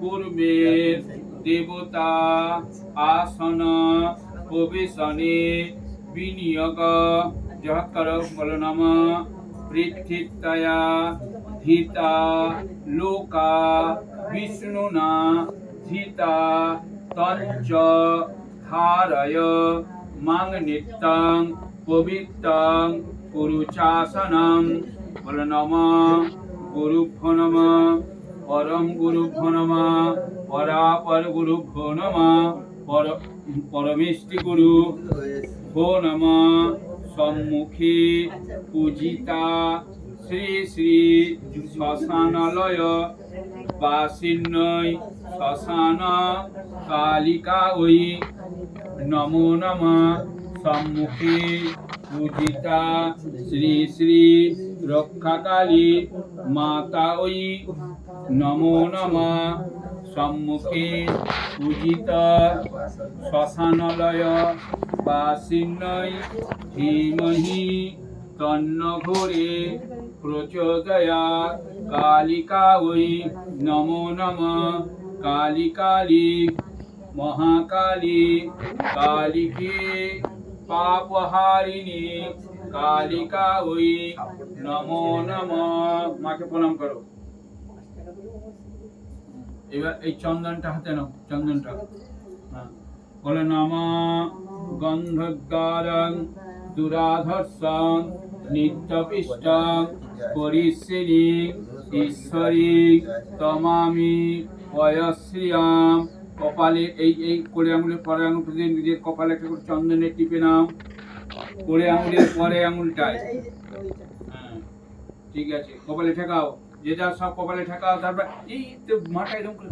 পূর্বে দেবতা আসন প্রবেশনে বিনিয়োগ। জহকর বল নম পৃথিবীতয়া ধীতা লোকা বিষ্ণুনা ধীতা তঞ্চ ধারয়। মাং নিত্যং পবিত্রং কুরুচাসনম বল নম পরম গুরুভ্যো নম। পরাপর গুরুভ্যো নম। পর, পরমেষ্টি গুরু ভো নম। সম্মুখে পূজিতা শ্রী শ্রী শ্মশানালয় বাসিন্নয় শ্মশান কালিকা ওই নমো নম। সম্মুখে পূজিতা শ্রী শ্রী রক্ষাকালী মাতা ওই নমো নম। সম্মুখে পূজিত শ্মশানালয় বাসিন্নয় ধীমহি তন্ন ঘোরে প্রচোদয়া। কালিকা ওই নমো নম। কালী কালী মহাকালী কালিকে পাপহারিণী, কালিকা ওই, নমো নম। মাকে প্রণাম করো। এবার এই চন্দনটা হাতে নাও, চন্দনটা। হ্যাঁ। বলে, নম গন্ধদ্বারং দুরাধর্ষং নিত্যপিষ্টং পরিশ্রী ঈশ্বরী তমামি পয়শ্রিয়াম কপালে, এই এই করে আঙুলের পরে আঙুল প্রতিদিন নিজের কপালে একটা করে চন্দনে টিপে নাও। কোড়ে আঙুলের পরে আঙুলটায় হ্যাঁ ঠিক আছে। কপালে ঠেকাও। যে যার সব কপালে ঠেকাও, তারপর এই মাথায় মাথা এরকম করে